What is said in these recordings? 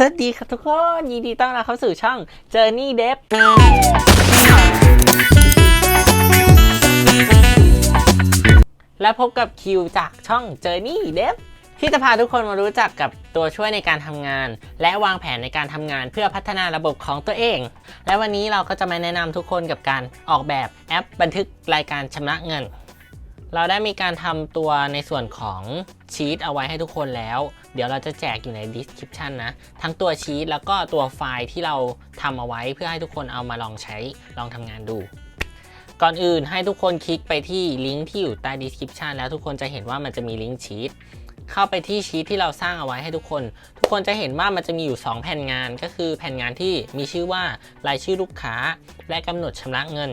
สวัสดีครับทุกคน ยินดีต้อนรับเข้าสู่ช่อง Journey Dev และพบกับคิวจากช่อง Journey Dev ที่จะพาทุกคนมารู้จักกับตัวช่วยในการทำงาน และวางแผนในการทำงานเพื่อพัฒนาระบบของตัวเอง และวันนี้เราก็จะมาแนะนำทุกคนกับการออกแบบแอปบันทึกรายการชำระเงิน เราได้มีการทำตัวในส่วนของชีตเอาไว้ให้ทุกคนแล้ว เดี๋ยวเราจะแจกอยู่ใน description นะ ทั้งตัวชีตแล้วก็ตัวไฟล์ที่เราทำเอาไว้เพื่อให้ทุกคนเอามาลองใช้ลองทำงานดู ก่อนอื่นให้ทุกคนคลิกไปที่ลิงก์ที่อยู่ใต้ description แล้วทุกคนจะเห็นว่ามันจะมีลิงก์ชีตเข้าไปที่ชีตที่เราสร้างเอาไว้ให้ทุกคน ทุกคนจะเห็นว่ามันจะมีอยู่ 2 แผ่นงาน ก็คือแผ่นงานที่มีชื่อว่ารายชื่อลูกค้า และกำหนดชำระเงิน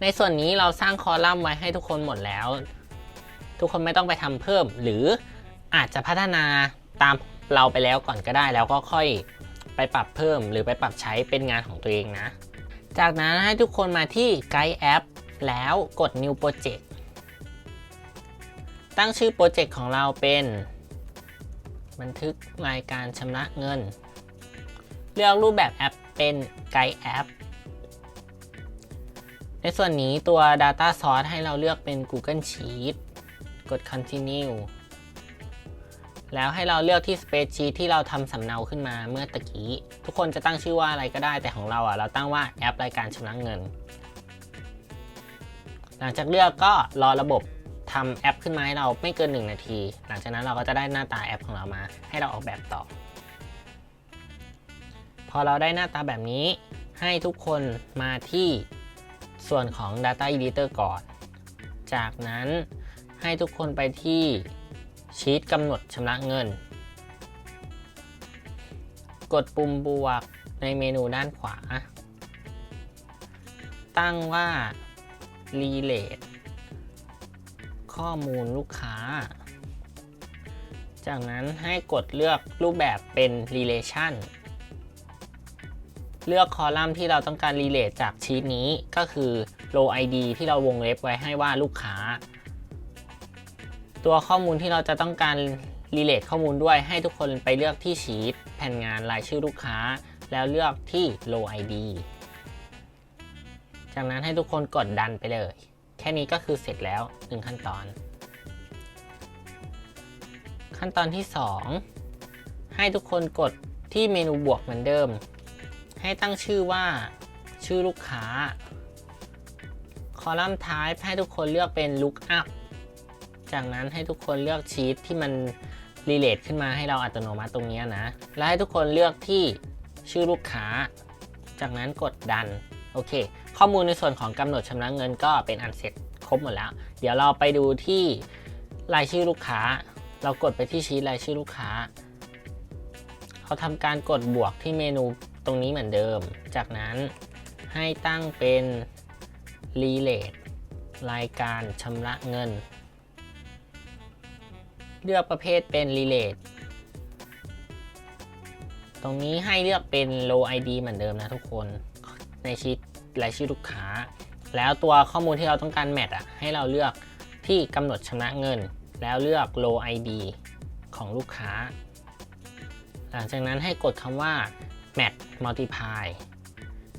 ในส่วนนี้เราสร้างคอลัมน์ไว้ให้ทุกคนหมดแล้ว ทุกคนไม่ต้องไปทำเพิ่ม หรืออาจจะพัฒนาตามเราไปแล้วก่อนก็ได้ แล้วก็ค่อยไปปรับเพิ่ม หรือไปปรับใช้เป็นงานของตัวเองนะ จากนั้นให้ทุกคนมาที่ไกด์แอปแล้วกด New Project ตั้งชื่อโปรเจกต์ของเราเป็น บันทึกรายการชำระเงิน เลือกรูปแบบแอปเป็นไกด์แอป ในส่วนนี้ตัว Data Source ให้เราเลือกเป็น Google Sheet กด Continue แล้วให้เราเลือกที่ Spreadsheet ที่เราทำสำเนาขึ้นมาเมื่อตะกี้ ทุกคนจะตั้งชื่อว่าอะไรก็ได้แต่ของเราอะเราตั้งว่าแอปรายการชำระเงิน หลังจากเลือกก็รอระบบทำแอปขึ้นมาให้เราไม่เกิน 1 นาที หลังจากนั้นเราก็จะได้หน้าตาแอปของเรามา ให้เราออกแบบต่อ พอเราได้หน้าตาแบบนี้ ให้ทุกคนมาที่ ส่วนของ Data Editor ก่อน จากนั้นให้ทุกคนไปที่ชีตกำหนดชำระเงิน กดปุ่มบวกในเมนูด้านขวา ตั้งว่า Relate ข้อมูลลูกค้า จากนั้นให้กดเลือกรูปแบบเป็น Relation เลือกคอลัมน์ที่เราต้องการ relate จากชีตนี้ก็คือ row id ที่เราวงเล็บไว้ให้ว่าลูกค้า ตัวข้อมูลที่เราจะต้องการ relate ข้อมูลด้วยให้ทุกคนไปเลือกที่ชีตแผ่นงานรายชื่อลูกค้า แล้วเลือกที่ row id จากนั้นให้ทุกคนกดดันไปเลย แค่นี้ก็คือเสร็จแล้ว 1 ขั้นตอน ขั้นตอนที่ 2 ให้ทุกคนกดที่เมนูบวกเหมือนเดิม ให้ตั้งชื่อว่าชื่อลูกค้า คอลัมน์ท้ายให้ทุกคนเลือกเป็น lookup จากนั้นให้ทุกคนเลือกชีตที่มัน relate ขึ้นมาให้เราอัตโนมัติตรงนี้นะ แล้วให้ทุกคนเลือกที่ชื่อลูกค้า จากนั้นกดดัน โอเค ข้อมูลในส่วนของกำหนดชำระเงินก็เป็นอันเสร็จครบหมดแล้ว เดี๋ยวเราไปดูที่รายชื่อลูกค้า เรากดไปที่ชีตรายชื่อลูกค้า เขาทำการกดบวกที่เมนูตรงนี้เหมือนเดิม จากนั้นให้ตั้งเป็น relate รายการชำระเงิน เลือกประเภทเป็น relate ตรงนี้ให้เลือกเป็น row id เหมือนเดิมนะทุกคนในชีตรายชื่อลูกค้า แล้วตัวข้อมูลที่เราต้องการแมทอะให้เราเลือกที่กำหนดชำระเงิน แล้วเลือก row id ของลูกค้า หลังจากนั้นให้กดคำว่า match multiply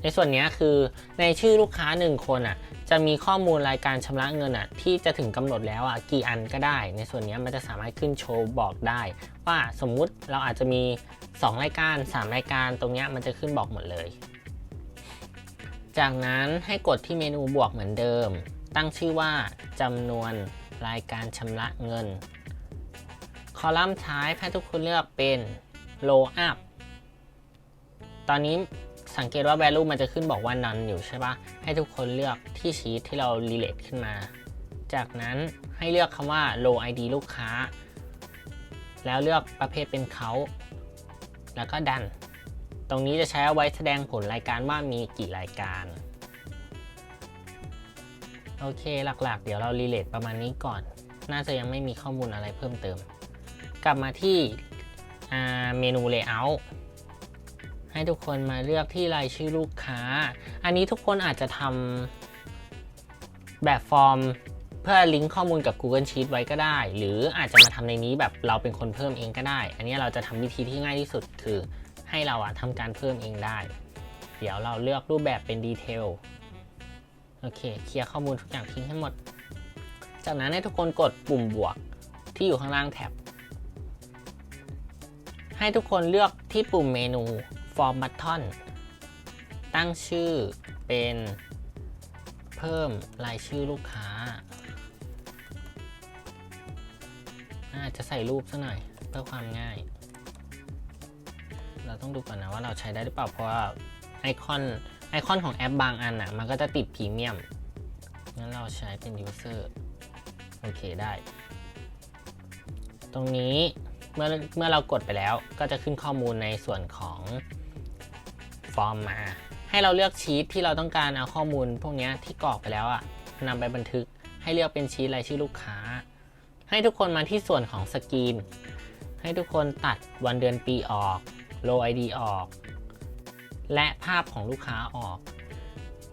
ในส่วนนี้คือในชื่อลูกค้า 1 คนอะจะมีข้อมูลรายการชำระเงินอะที่จะถึงกำหนดแล้วอะกี่อันก็ได้ ในส่วนนี้มันจะสามารถขึ้นโชว์บอกได้ ว่าสมมุติเราอาจจะมี 2 รายการ 3 รายการตรงนี้มันจะขึ้นบอกหมดเลย จากนั้นให้กดที่เมนูบวกเหมือนเดิม ตั้งชื่อว่าจำนวนรายการชำระเงิน คอลัมน์ท้ายให้ทุกคนเลือกเป็น row up ตอนนี้สังเกตว่า value มันจะขึ้นบอกว่า none อยู่ใช่ปะให้ทุกคนเลือกที่ชีตที่เรา relate ขึ้นมา จากนั้นให้เลือกคำว่า row id ลูกค้า แล้วเลือกประเภทเป็นเขา แล้วก็ดัน ตรงนี้จะใช้เอาไว้แสดงผลรายการว่ามีกี่รายการโอเค หลักๆ เดี๋ยวเรา relate ประมาณนี้ก่อน น่าจะยังไม่มีข้อมูลอะไรเพิ่มเติม กลับมาที่ เมนู layout ให้ทุกคนมาเลือกที่รายชื่อลูกค้า อันนี้ทุกคนอาจจะทำแบบฟอร์มเพื่อลิงก์ข้อมูลกับ Google Sheet ไว้ก็ได้ หรืออาจจะมาทำในนี้แบบเราเป็นคนเพิ่มเองก็ได้ อันนี้เราจะทำวิธีที่ง่ายที่สุดคือให้เราอะทำการเพิ่มเองได้ เดี๋ยวเราเลือกรูปแบบเป็นดีเทลโอเค เคลียร์ข้อมูลทุกอย่างทิ้งให้หมด จากนั้นให้ทุกคนกดปุ่มบวกที่อยู่ข้างล่างแท็บ ให้ทุกคนเลือกที่ปุ่มเมนู Form Button ตั้งชื่อเป็นเพิ่มรายชื่อลูกค้าอาจจะใส่รูปซะหน่อยเพื่อความง่าย เราต้องดูก่อนนะว่าเราใช้ได้หรือเปล่าเพราะว่าไอคอนไอคอนของแอปบางอันอะ มันก็จะติดพรีเมียม งั้นเราใช้เป็น User โอเคได้ ตรงนี้ เมื่อเมื่อเรากดไปแล้วก็จะขึ้นข้อมูลในส่วนของฟอร์มมา ให้เราเลือกชีตที่เราต้องการเอาข้อมูล พวกนี้ที่กรอกไปแล้วอะนำไปบันทึกให้เลือกเป็นชีตรายชื่อลูกค้า ให้ทุกคนมาที่ส่วนของสกรีน ให้ทุกคนตัดวันเดือนปีออก low id ออก และภาพของลูกค้าออก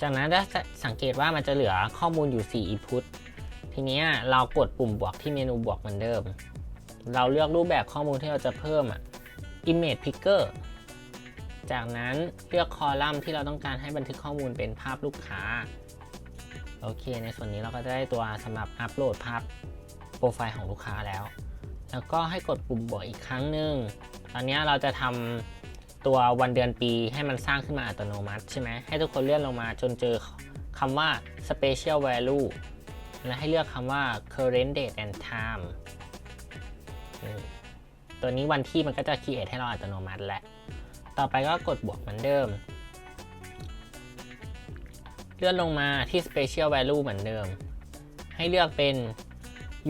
จากนั้นจะสังเกตว่ามันจะเหลือข้อมูลอยู่ 4 input ทีนี้เรากดปุ่มบวกที่เมนูบวกเหมือนเดิม เราเลือกรูปแบบข้อมูลที่เราจะเพิ่มอะ image picker จากนั้นเลือกคอลัมน์ที่เราต้องการให้บันทึกข้อมูลเป็นภาพลูกค้า โอเค ในส่วนนี้เราก็จะได้ตัวสำหรับอัปโหลดภาพโปรไฟล์ของลูกค้าแล้ว แล้วก็ให้กดปุ่มบวกอีกครั้งหนึ่ง ตอนนี้เราจะทำตัววันเดือนปีให้มันสร้างขึ้นมาอัตโนมัติใช่ไหม ให้ทุกคนเลื่อนลงมาจนเจอคำว่า special value และให้เลือกคำว่า current date and time ตัวนี้วันที่มันก็จะ create ให้เราอัตโนมัติแล้ว ต่อไปก็กดบวกเหมือนเดิม เลื่อนลงมาที่ special value เหมือนเดิม ให้เลือกเป็น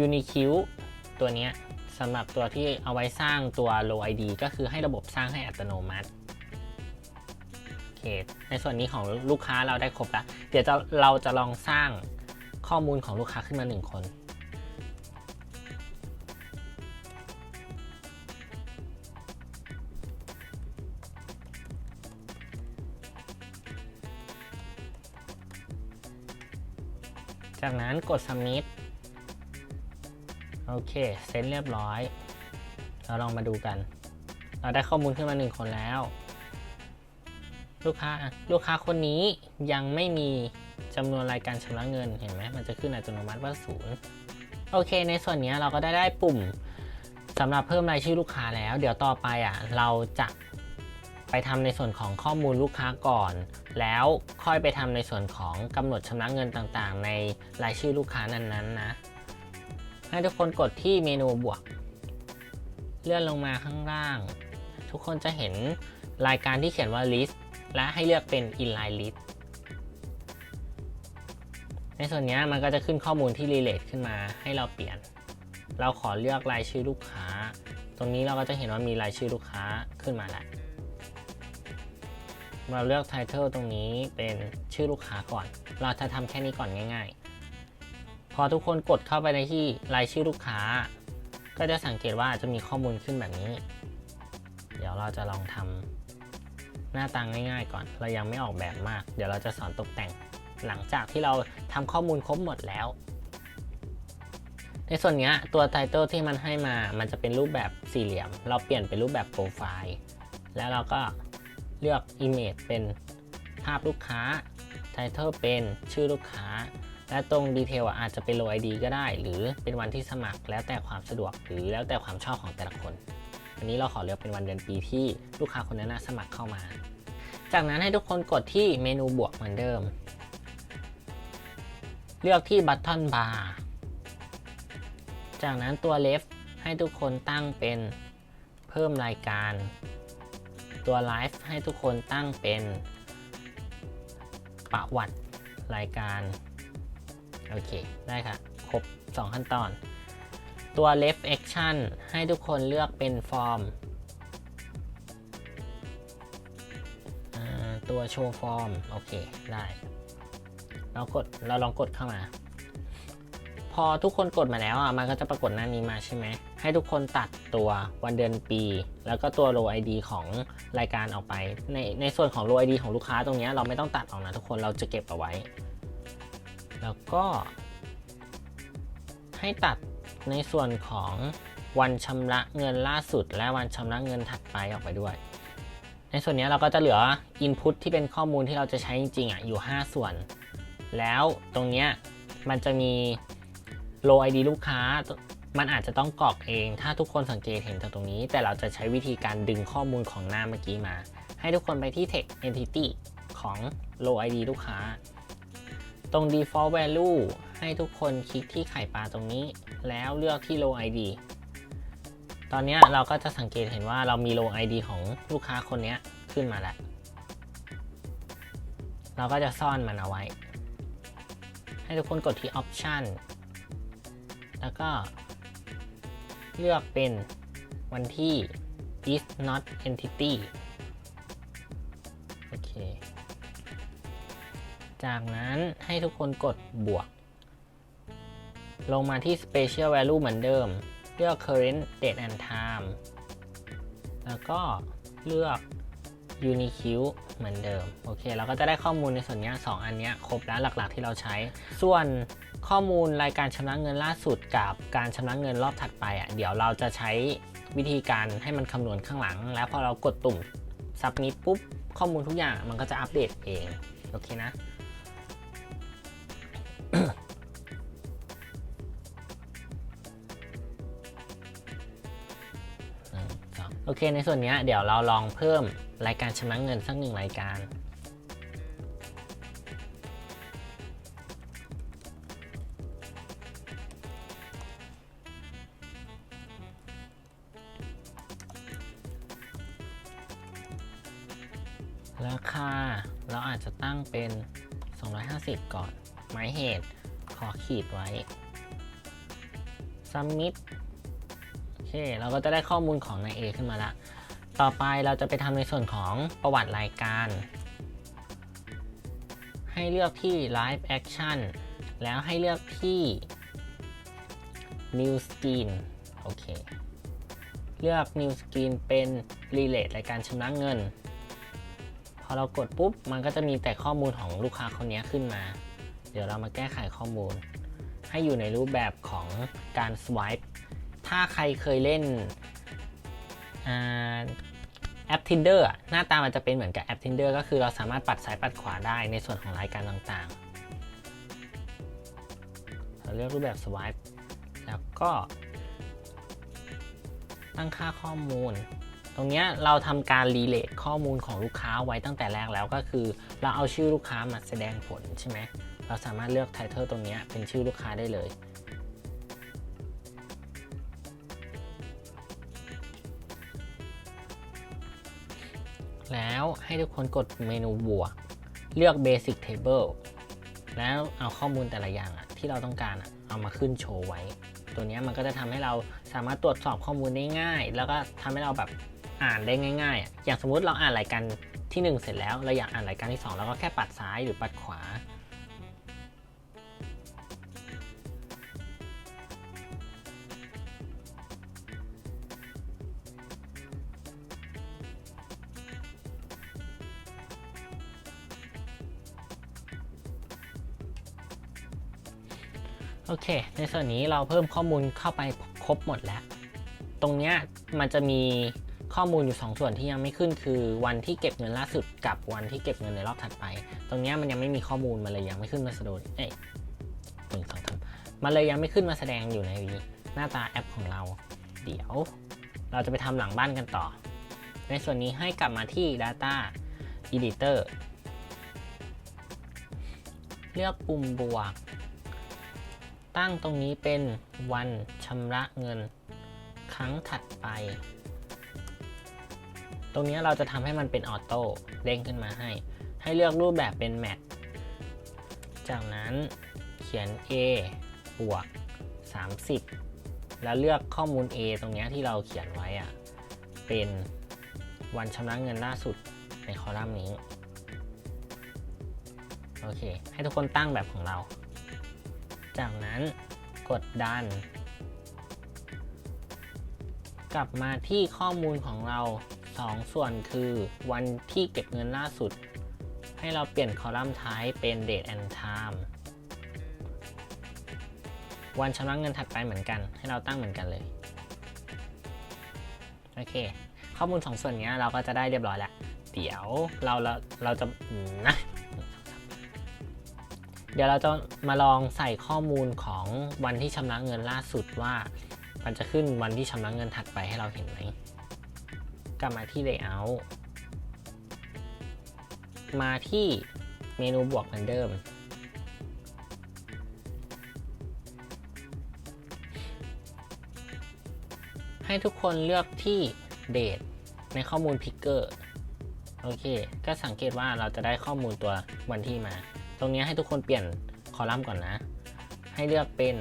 unique ตัวนี้สำหรับตัวที่เอาไว้สร้างตัว low id ก็คือให้ระบบสร้างให้อัตโนมัติในส่วนนี้ของลูกค้าเราได้ครบแล้ว เดี๋ยวจะเราจะลองสร้างข้อมูลของลูกค้าขึ้นมา 1 คน จากนั้นกด submit โอเค เซ็นเรียบร้อย เราลองมาดูกัน เราได้ข้อมูลขึ้นมาหนึ่งคนแล้ว ลูกค้าลูกค้าคนนี้ยังไม่มีจำนวนรายการชำระเงิน เห็นไหม มันจะขึ้นอัตโนมัติว่าศูนย์โอเค ในส่วนนี้เราก็ได้ได้ปุ่มสำหรับเพิ่มรายชื่อลูกค้าแล้ว เดี๋ยวต่อไปอะ เราจะ ไปทำในส่วนของข้อมูลลูกค้าก่อน แล้วค่อยไปทำในส่วนของกำหนดชำระเงินต่างๆ ในรายชื่อลูกค้านั้นๆนะ ให้ทุกคนกดที่เมนูบวก เลื่อนลงมาข้างล่าง ทุกคนจะเห็นรายการที่เขียนว่า list และให้เลือกเป็น inline list ในส่วนนี้มันก็จะขึ้นข้อมูลที่ relate ขึ้นมาให้เราเปลี่ยน เราขอเลือกรายชื่อลูกค้า ตรงนี้เราก็จะเห็นว่ามีรายชื่อลูกค้าขึ้นมาแล้ว เราเลือก title ตรงนี้เป็นชื่อลูกค้าก่อน เราจะทำแค่นี้ก่อนง่าย ๆ พอทุกคนกดเข้าไปในที่รายชื่อลูกค้า ก็จะสังเกตว่าจะมีข้อมูลขึ้นแบบนี้ เดี๋ยวเราจะลองทำหน้าตาง่าย ๆ ก่อน เรายังไม่ออกแบบมาก เดี๋ยวเราจะสอนตกแต่ง หลังจากที่เราทำข้อมูลครบหมดแล้ว ในส่วนนี้ตัวไทเติลที่มันให้มา มันจะเป็นรูปแบบสี่เหลี่ยม เราเปลี่ยนเป็นรูปแบบโปรไฟล์ แล้วเราก็ เลือก Image เป็นภาพลูกค้า Title เป็นชื่อลูกค้า และตรงดีเทลอาจจะเป็น low id ก็ได้ หรือเป็นวันที่สมัครแล้วแต่ความสะดวกหรือแล้วแต่ความชอบของแต่ละคน อันนี้เราขอเลือกเป็นวันเดือนปีที่ลูกค้าคนนั้นสมัครเข้ามา จากนั้นให้ทุกคนกดที่เมนูบวกเหมือนเดิม เลือกที่ Button Bar จากนั้นตัว Left ให้ทุกคนตั้งเป็นเพิ่มรายการ ตัว Live ให้ทุกคนตั้งเป็นประวัติรายการ โอเค ได้ค่ะ ครบ 2 ขั้นตอน ตัว left action ให้ทุกคนเลือกเป็นฟอร์มตัว show form โอเค ได้เรากดเราลองกดเข้ามา พอทุกคนกดมาแล้วอะมันก็จะปรากฏหน้านี้มาใช่ไหม ให้ทุกคนตัดตัววันเดือนปี แล้วก็ตัว row id ของรายการออกไป ในในส่วนของ row id ของลูกค้าตรงนี้เราไม่ต้องตัดออกนะทุกคนเราจะเก็บเอาไว้ แล้วก็ ให้ตัดในส่วนของวันชำระเงินล่าสุด และวันชำระเงินถัดไปออกไปด้วย ในส่วนนี้เราก็จะเหลือ Input ที่เป็นข้อมูลที่เราจะใช้จริงๆอะอยู่ 5 ส่วน แล้วตรงนี้มันจะมี Low ID ลูกค้า มันอาจจะต้องกรอกเอง ถ้าทุกคนสังเกตเห็นจากตรงนี้ แต่เราจะใช้วิธีการดึงข้อมูลของหน้าเมื่อกี้มา ให้ทุกคนไปที่ Text Entity ของ Low ID ลูกค้า ตรง default value ให้ทุกคนคลิกที่ไข่ปลาตรงนี้ แล้วเลือกที่ low id ตอนนี้เราก็จะสังเกตเห็นว่าเรามี low id ของลูกค้าคนนี้ขึ้นมาแล้ว เราก็จะซ่อนมันเอาไว้ ให้ทุกคนกดที่ option แล้วก็ เลือกเป็นวันที่ is not entity โอเค จากนั้นให้ทุกคนกดบวก ลงมาที่ Special Value เหมือนเดิม เลือก Current Date and Time แล้วก็เลือก Unique เหมือนเดิม โอเค เราก็จะได้ข้อมูลในส่วนนี้2อันนี้ครบแล้วหลักๆที่เราใช้ ส่วน ข้อมูลรายการชำระเงินล่าสุดกับการชำระเงินรอบถัดไปอะเดี๋ยวเราจะใช้วิธีการให้มันคำนวณข้างหลัง แล้วพอเรากดตุ่ม Submit ปุ๊บข้อมูลทุกอย่างมันก็จะอัปเดตเองโอเคนะโอเคในส่วนนี้เดี๋ยวเราลองเพิ่มรายการชำระเงินสักหนึ่งรายการาเราอาจจะตั้งเป็น 250 ก่อน หมายเหตุขอขีดไว้ submit โอเค เราก็จะได้ข้อมูลของนาย A ขึ้นมาละ ต่อไปเราจะไปทำในส่วนของประวัติรายการ ให้เลือกที่ live action แล้วให้เลือกที่ new screen โอเค เลือก new screen เป็น relate รายการชำระเงิน พอเรากดปุ๊บ มันก็จะมีแต่ข้อมูลของลูกค้าคนนี้ขึ้นมา เดี๋ยวเรามาแก้ไขข้อมูล ให้อยู่ในรูปแบบของการ swipe ถ้าใครเคยเล่นอแอป Tinder หน้าตามันจะเป็นเหมือนกับแอป Tinder ก็คือเราสามารถปัดซ้ายปัดขวาได้ในส่วนของรายการต่างๆ เราเลือกรูปแบบ swipe แล้วก็ ตั้งค่าข้อมูล ตรงนี้เราทำการรีเลทข้อมูลของลูกค้าไว้ตั้งแต่แรกแล้วก็คือ เราเอาชื่อลูกค้ามาแสดงผลใช่ไหมเราสามารถเลือกไทเทลตรงนี้เป็นชื่อลูกค้าได้เลยแล้วให้ทุกคนกดเมนูบวก เลือก Basic Table แล้วเอาข้อมูลแต่ละอย่างอะที่เราต้องการอะเอามาขึ้นโชว์ไว้ ตัวนี้มันก็จะทำให้เราสามารถตรวจสอบข้อมูลได้ง่าย แล้วก็ทำให้เราแบบ อ่านได้ง่ายๆ อย่างสมมุติเราอ่านรายการที่ 1 เสร็จแล้ว เราอยากอ่านรายการที่ 2 เราก็แค่ปัดซ้ายหรือปัดขวา โอเค ในส่วนนี้เราเพิ่มข้อมูลเข้าไปครบหมดแล้ว ตรงเนี้ยมันจะมี ข้อมูลอยู่ 2 ส่วนที่ยังไม่ขึ้นคือวันที่เก็บเงินล่าสุดกับวันที่เก็บเงินในรอบถัดไป ตรงนี้มันยังไม่มีข้อมูลมันเลยยังไม่ขึ้นมาแสดงเอ้ยหนึ่งสองสามมันเลยยังไม่ขึ้นมาแสดงอยู่ในหน้าตาแอปของเรา เดี๋ยว เราจะไปทำหลังบ้านกันต่อ ในส่วนนี้ให้กลับมาที่ Data Editor เลือกปุ่มบวก ตั้งตรงนี้เป็นวันชำระเงิน ครั้งถัดไป ตรงนี้เราจะทำให้มันเป็นออโต้เด้งขึ้นมาให้ ให้เลือกรูปแบบเป็นแมทจากนั้นเขียน A บวก 30 แล้วเลือกข้อมูล A ตรงนี้ที่เราเขียนไว้อะเป็นวันชำระเงินล่าสุดในคอลัมน์นี้ โอเค ให้ทุกคนตั้งแบบของเรา จากนั้นกดดัน กลับมาที่ข้อมูลของเรา 2 ส่วนคือวันที่เก็บเงินล่าสุด ให้เราเปลี่ยนคอลัมน์ท้ายเป็น date and time วันชำระเงินถัดไปเหมือนกัน ให้เราตั้งเหมือนกันเลย โอเค ข้อมูลสองส่วนนี้เราก็จะได้เรียบร้อยแล้ว เดี๋ยวเราเราเราจะนะเดี๋ยวเราจะมาลองใส่ข้อมูลของวันที่ชำระเงินล่าสุดว่า มันจะขึ้นวันที่ชำระเงินถัดไปให้เราเห็นไหม ลับมาที่ layout มาที่เมนูบวกเหมือนเดิม ให้ทุกคนเลือกที่ date ในข้อมูล picker โอเค ก็สังเกตว่าเราจะได้ข้อมูลตัววันที่มา ตรงนี้ให้ทุกคนเปลี่ยนคอลัมน์ก่อนนะ ให้เลือกเป็น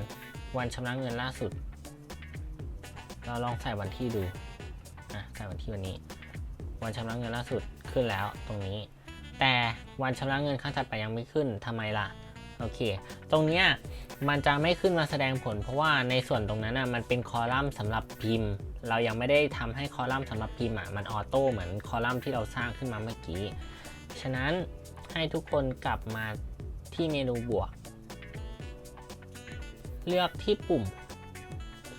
วันชำระเงินล่าสุด เราลองใส่วันที่ดู อะใส่วันที่วันนี้ วันชำระเงินล่าสุดขึ้นแล้วตรงนี้ แต่วันชำระเงินครั้งถัดไปยังไม่ขึ้นทำไมล่ะโอเค ตรงเนี้ยมันจะไม่ขึ้นมาแสดงผล เพราะว่าในส่วนตรงนั้นนะมันเป็นคอลัมน์สำหรับพิมพ์ เรายังไม่ได้ทำให้คอลัมน์สำหรับพิมพ์อะมันออโต้เหมือนคอลัมน์ที่เราสร้างขึ้นมาเมื่อกี้ ฉะนั้นให้ทุกคนกลับมาที่เมนูบวก เลือกที่ปุ่ม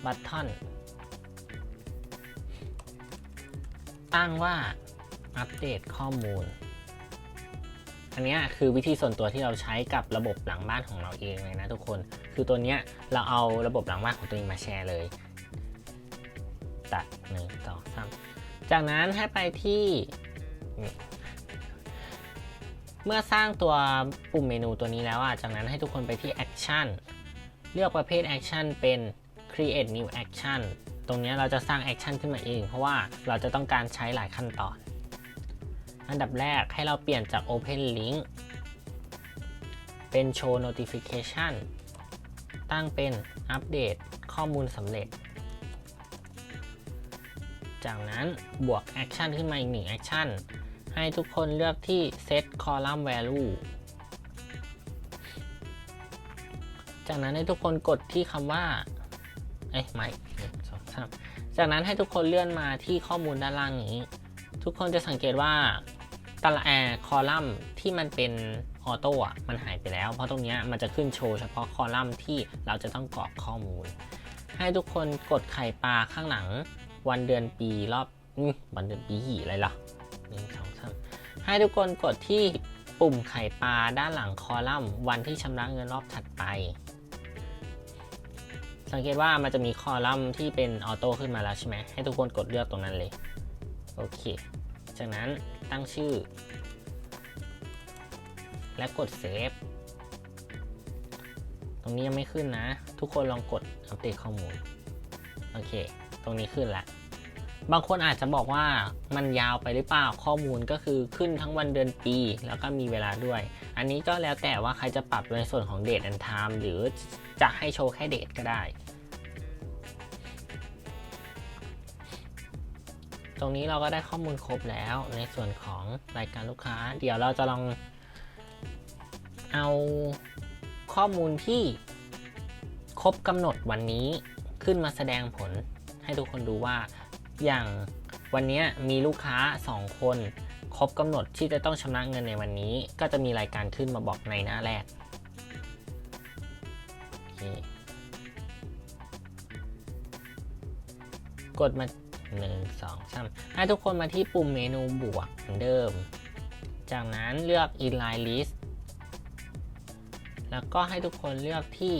บัตทอน ตั้งว่าอัปเดตข้อมูล อันนี้คือวิธีส่วนตัวที่เราใช้กับระบบหลังบ้านของเราเองเลยนะทุกคน คือตัวเนี้ยเราเอาระบบหลังบ้านของตัวเองมาแชร์เลย ตัดหนึ่งสองสามจากนั้นให้ไปที่นี่เมื่อสร้างตัวปุ่มเมนูตัวนี้แล้วอะ จากนั้นให้ทุกคนไปที่ Action เลือกประเภท Action เป็น Create New Action ตรงนี้เราจะสร้าง Action ขึ้นมาเอง เพราะว่าเราจะต้องการใช้หลายขั้นตอน อันดับแรกให้เราเปลี่ยนจาก Open Link เป็น Show Notification ตั้งเป็นอัปเดตข้อมูลสำเร็จ จากนั้นบวก Action ขึ้นมาอีกหนึ่ง Action ให้ทุกคนเลือกที่ Set Column Value จากนั้นให้ทุกคนกดที่คำว่า เอ้ยไม่ นึ่งสองสามจากนั้นให้ทุกคนเลื่อนมาที่ข้อมูลด้านล่างนี้ ทุกคนจะสังเกตว่าตารางแอร์คอลัมน์ที่มันเป็นออโต้มันหายไปแล้ว เพราะตรงนี้มันจะขึ้นโชว์เฉพาะคอลัมน์ที่เราจะต้องกรอกข้อมูล ให้ทุกคนกดไข่ปลาข้างหลัง วันเดือนปีรอบอวันเดือนปีหี่อะไรล่ะหนึ่งสองสามให้ทุกคนกดที่ปุ่มไข่ปลาด้านหลังคอลัมน์ วันที่ชำระเงินรอบถัดไป สังเกตว่ามันจะมีคอลัมน์ที่เป็นออโต้ขึ้นมาแล้วใช่ไหมให้ทุกคนกดเลือกตรงนั้นเลย โอเค จากนั้นตั้งชื่อ และกดเซฟตรงนี้ยังไม่ขึ้นนะ ทุกคนลองกดอัปเดตข้อมูล โอเค ตรงนี้ขึ้นล้วบางคนอาจจะบอกว่ามันยาวไปหรือเปล่าข้อมูลก็คือขึ้นทั้งวันเดือนปี แล้วก็มีเวลาด้วย อันนี้ก็แล้วแต่ว่าใครจะปรับในส่วนของ date and time หรือจะให้โชว์แค่ date ก็ได้ ตรงนี้เราก็ได้ข้อมูลครบแล้วในส่วนของรายการลูกค้า เดี๋ยวเราจะลองเอาข้อมูลที่ครบกำหนดวันนี้ขึ้นมาแสดงผลให้ทุกคนดูว่าอย่างวันนี้มีลูกค้า 2 คน ครบกำหนดที่จะต้องชำระเงินในวันนี้ ก็จะมีรายการขึ้นมาบอกในหน้าแรกกดมา1 2 3ให้ทุกคนมาที่ปุ่มเมนูบวกเหมือนเดิม จากนั้นเลือก inline list แล้วก็ให้ทุกคนเลือกที่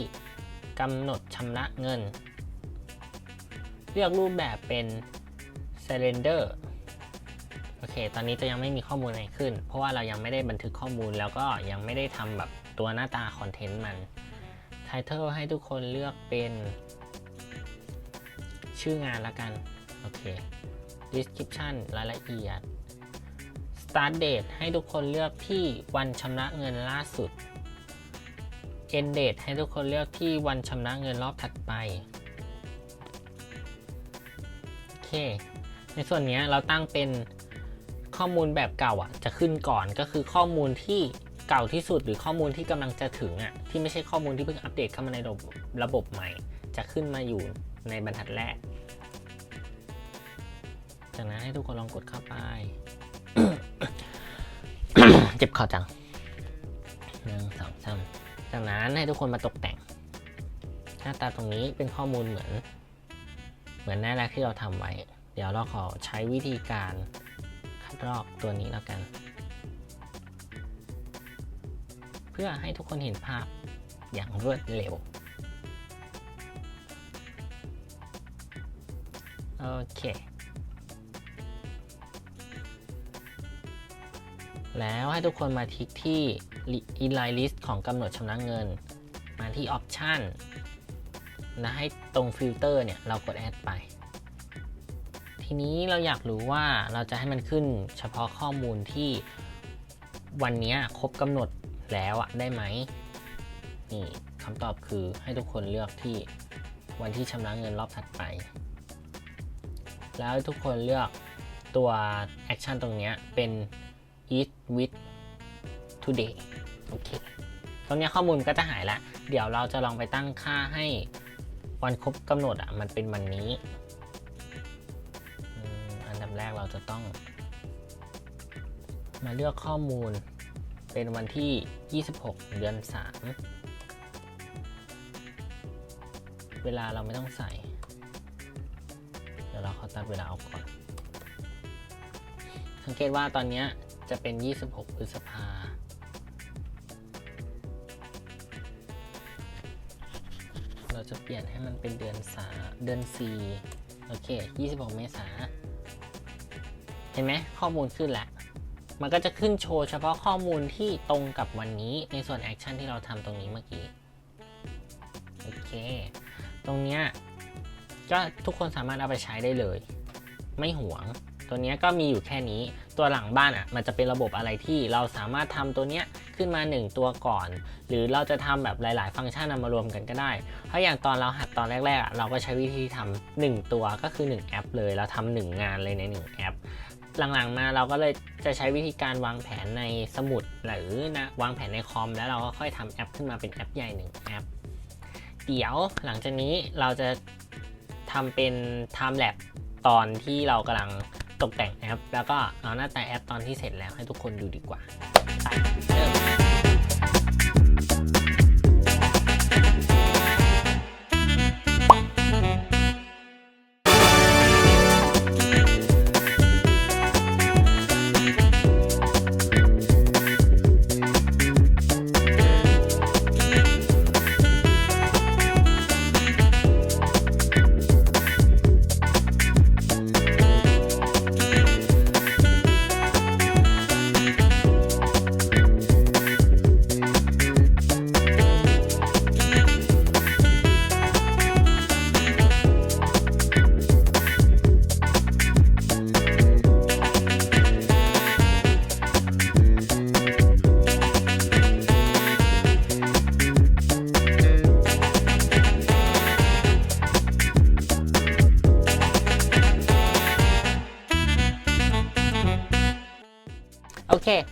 กำหนดชำระเงิน เลือกรูปแบบเป็น Surrender โอเค ตอนนี้จะยังไม่มีข้อมูลอะไรขึ้น เพราะว่าเรายังไม่ได้บันทึกข้อมูลแล้วก็ยังไม่ได้ทำแบบตัวหน้าตาคอนเทนต์มัน Title ให้ทุกคนเลือกเป็นชื่องานละกัน โอเค Description รายละเอียด Start Date ให้ทุกคนเลือกที่วันชำระเงินล่าสุด End Date ให้ทุกคนเลือกที่วันชำระเงินรอบถัดไป โอเค ในส่วนนี้เราตั้งเป็น ข้อมูลแบบเก่าอะจะขึ้นก่อนก็คือข้อมูลที่เก่าที่สุดหรือข้อมูลที่กำลังจะถึงอะที่ไม่ใช่ข้อมูลที่เพิ่งอัปเดตเข้ามาในระบบระบบใหม่ จะขึ้นมาอยู่ในบรรทัดแรก จากนั้นให้ทุกคนลองกดเข้าไป เจ็บคอจังหนึ่งสองสามจากนั้นให้ทุกคนมาตกแต่ง หน้าตาตรงนี้เป็นข้อมูลเหมือน เหมือนหน้าแรกที่เราทำไว้ เดี๋ยวเราขอใช้วิธีการ คัดลอกตัวนี้แล้วกัน เพื่อให้ทุกคนเห็นภาพอย่างรวดเร็ว โอเค แล้วให้ทุกคนมาทิกที่ inline list ของกำหนดชำระเงิน มาที่ option แล้วให้ตรงฟิลเตอร์เนี่ย เรากด add ไป ทีนี้เราอยากรู้ว่าเราจะให้มันขึ้นเฉพาะข้อมูลที่วันนี้ครบกำหนดแล้วอะได้ไหมนี่คำตอบคือให้ทุกคนเลือกที่วันที่ชำระเงินรอบถัดไป แล้วทุกคนเลือกตัวแอคชั่นตรงนี้เป็น eat with today โอเค ตรงนี้ข้อมูลก็จะหายละ เดี๋ยวเราจะลองไปตั้งค่าให้วันครบกำหนดอะ มันเป็นวันนี้ จะต้อง มาเลือกข้อมูลเป็นวันที่ 26 เดือน 3 เวลาเราไม่ต้องใส่ เดี๋ยวเราขอตัดเวลาออกก่อน สังเกตว่าตอนนี้จะเป็น 26 พฤษภาเราจะเปลี่ยนให้มันเป็นเดือนสาเดือน4โอเค 26 เมษาเห็นไหมข้อมูลขึ้นแล้วมันก็จะขึ้นโชว์เฉพาะข้อมูลที่ตรงกับวันนี้ในส่วนแอคชั่นที่เราทำตรงนี้เมื่อกี้ โอเค ตรงเนี้ยก็ทุกคนสามารถเอาไปใช้ได้เลย ไม่หวง ตัวเนี้ยก็มีอยู่แค่นี้ ตัวหลังบ้านอะ มันจะเป็นระบบอะไรที่เราสามารถทำตัวเนี้ยขึ้นมา 1 ตัวก่อน หรือเราจะทำแบบหลาย ๆ ฟังก์ชันนำมารวมกันก็ได้ เพราะอย่างตอนเราหัดตอนแรกๆ เราก็ใช้วิธีทำ1ตัวก็คือ 1 แอปเลย เราทำหนึ่งงานเลยใน 1 แอป หลังๆมาเราก็เลยจะใช้วิธีการวางแผนในสมุดหรือนะวางแผนในคอม แล้วเราก็ค่อยทำแอปขึ้นมาเป็นแอปใหญ่หนึ่งแอป เดี๋ยวหลังจากนี้เราจะทำเป็น time lap ตอนที่เรากำลังตกแต่งแอป แล้วก็เอาหน้าตาแอปตอนที่เสร็จแล้วให้ทุกคนดูดีกว่าไปเริ่ม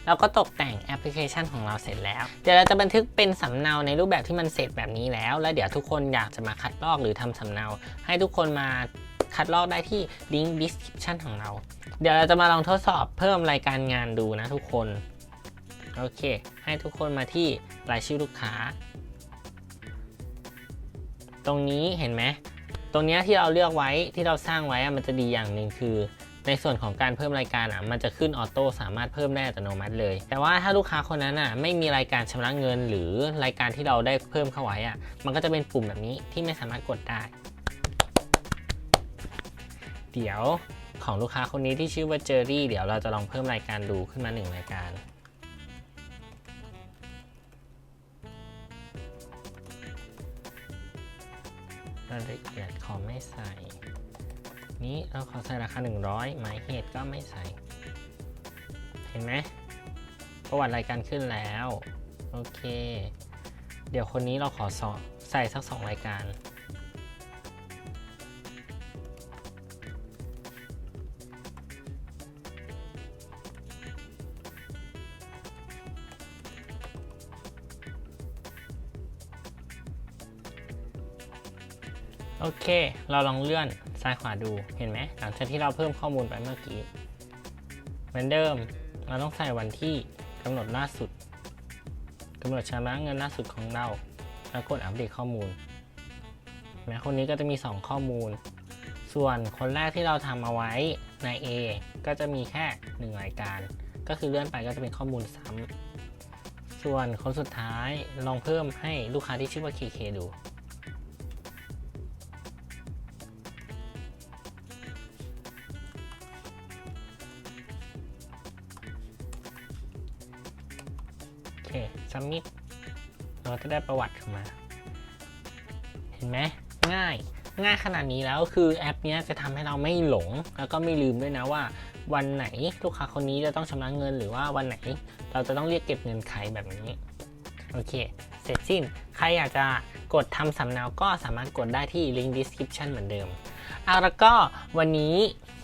เราก็ตกแต่งแอปพลิเคชันของเราเสร็จแล้ว เดี๋ยวเราจะบันทึกเป็นสำเนาในรูปแบบที่มันเสร็จแบบนี้แล้ว แล้วเดี๋ยวทุกคนอยากจะมาคัดลอกหรือทำสำเนา ให้ทุกคนมาคัดลอกได้ที่ลิงก์ description ของเรา เดี๋ยวเราจะมาลองทดสอบเพิ่มรายการงานดูนะทุกคน โอเค ให้ทุกคนมาที่รายชื่อลูกค้า ตรงนี้เห็นไหม ตรงนี้ที่เราเลือกไว้ที่เราสร้างไว้มันจะดีอย่างหนึ่งคือ ในส่วนของการเพิ่มรายการอะมันจะขึ้นออโต้สามารถเพิ่มได้อัตโนมัติเลย แต่ว่าถ้าลูกค้าคนนั้นอะไม่มีรายการชำระเงิน หรือรายการที่เราได้เพิ่มเข้าไว้อะมันก็จะเป็นปุ่มแบบนี้ที่ไม่สามารถกดได้ เดี๋ยวของลูกค้าคนนี้ที่ชื่อว่าเจอรี่เดี๋ยวเราจะลองเพิ่มรายการดูขึ้นมาหนึ่งรายการรายละเอียดขอไม่ใส่ นี้เราขอใส่ราคา 100 หมายเหตุก็ไม่ใส่ เห็นไหมประวัติรายการขึ้นแล้ว โอเค เดี๋ยวคนนี้เราขอสอใส่สัก 2 รายการ โอเค เราลองเลื่อนซ้ายขวาดู เห็นไหม หลังจากที่เราเพิ่มข้อมูลไปเมื่อกี้ เหมือนเดิม เราต้องใส่วันที่กำหนดล่าสุดกำหนดชำระเงินล่าสุดของเรา แล้วกดอัปเดตข้อมูลแม้คนนี้ก็จะมี 2 ข้อมูล ส่วนคนแรกที่เราทำเอาไว้ใน A ก็จะมีแค่ 1 รายการ ก็คือเลื่อนไปก็จะเป็นข้อมูลซ้ำส่วนคนสุดท้ายลองเพิ่มให้ลูกค้าที่ชื่อว่า KK ดู เคซัมมิ t เราจะได้ประวัติขึ้นมา เห็นไหมง่าย ง่ายขนาดนี้แล้วคือแอปนี้จะทำให้เราไม่หลง แล้วก็ไม่ลืมด้วยนะว่า วันไหนลูกค้าคนนี้จะต้องชำระเงิน หรือว่าวันไหนเราจะต้องเรียกเก็บเงินใครแบบนี้โอเค เสร็จสิ้น ใครอยากจะกดทำสำเนาก็สามารถกดได้ที่ลิงก์ description เหมือนเดิม เอาแล้วก็วันนี้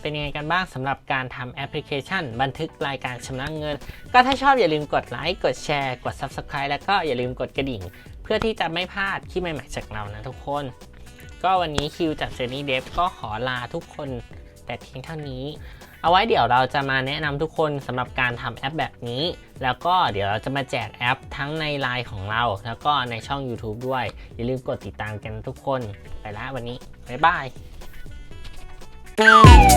เป็นยังไงกันบ้างสำหรับการทำแอปพลิเคชัน บันทึกรายการชำระเงิน ก็ถ้าชอบอย่าลืมกดไลค์กดแชร์กด Subscribe แล้วก็อย่าลืมกดกระดิ่ง เพื่อที่จะไม่พลาดคลิปใหม่ๆจากเรานะทุกคน ก็วันนี้คิวจาก Journey Dev ก็ขอลาทุกคนแต่เพียงเท่านี้ เอาไว้เดี๋ยวเราจะมาแนะนำทุกคนสำหรับการทำแอปแบบนี้ แล้วก็เดี๋ยวเราจะมาแจกแอปทั้งในไลน์ของเรา แล้วก็ในช่อง YouTube ด้วย อย่าลืมกดติดตามกันทุกคน ไปละวันนี้บ๊ายบาย Música